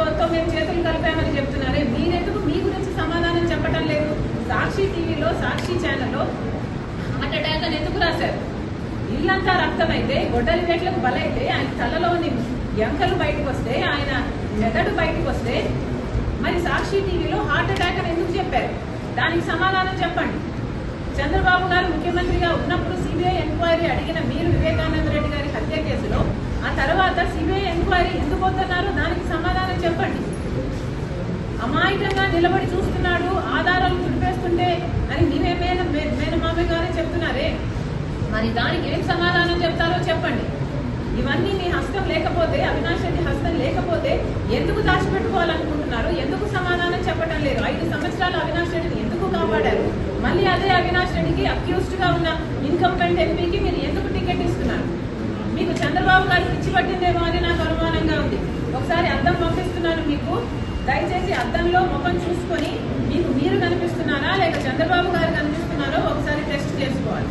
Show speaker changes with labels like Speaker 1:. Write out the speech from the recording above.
Speaker 1: చంద్రబాబుతో మేము చేతులు కలిపామని చెప్తున్నారే. మీరెందుకు? మీ గురించి సమాధానం చెప్పటం లేదు. సాక్షి టీవీలో సాక్షి ఛానల్లో హార్ట్ అటాక్ అని ఎందుకు రాశారు? ఇల్లంతా రక్తమైతే గొడ్డలి వేట్లకు బలైతే ఆయన తలలోని ఎంకలు బయటకు వస్తే ఆయన మెదడు బయటకు వస్తే మరి సాక్షి టీవీలో హార్ట్ అటాక్ అని ఎందుకు చెప్పారు? దానికి సమాధానం చెప్పండి. చంద్రబాబు గారు ముఖ్యమంత్రిగా ఉన్నప్పుడు సిబిఐ ఎంక్వైరీ అడిగిన మీరు వివేకానంద రెడ్డి గారి హత్య కేసులో ఆ తర్వాత సిబిఐ ఎంక్వైరీ ఎందుకు వద్దన్నారు చెప్పండి. అమాయకంగా నిలబడి చూస్తున్నాడు ఆధారాలు తుడిపేస్తుంటే అని మీరే మేన మేనమామ గారే చెప్తున్నారే? మరి దానికి ఏం సమాధానం చెప్తారో చెప్పండి. ఇవన్నీ మీ హస్తం లేకపోతే అవినాష్ రెడ్డి హస్తం లేకపోతే ఎందుకు దాచిపెట్టుకోవాలనుకుంటున్నారు? ఎందుకు సమాధానం చెప్పడం లేదు? ఐదు సంవత్సరాలు అవినాష్ రెడ్డిని ఎందుకు కాపాడారు? మళ్ళీ అదే అవినాష్ రెడ్డికి అక్యూస్డ్గా ఉన్న ఇన్కంపెంట్ ఎంపీకి మీరు ఎందుకు టికెట్ ఇస్తున్నారు? మీకు చంద్రబాబు గారు పిచ్చి పట్టిందేమో అని నాకు మీకు. దయచేసి అద్దంలో ముఖం చూసుకొని మీకు మీరు కనిపిస్తున్నారా లేక చంద్రబాబు గారు కనిపిస్తున్నారో ఒకసారి టెస్ట్ చేసుకోవాలి.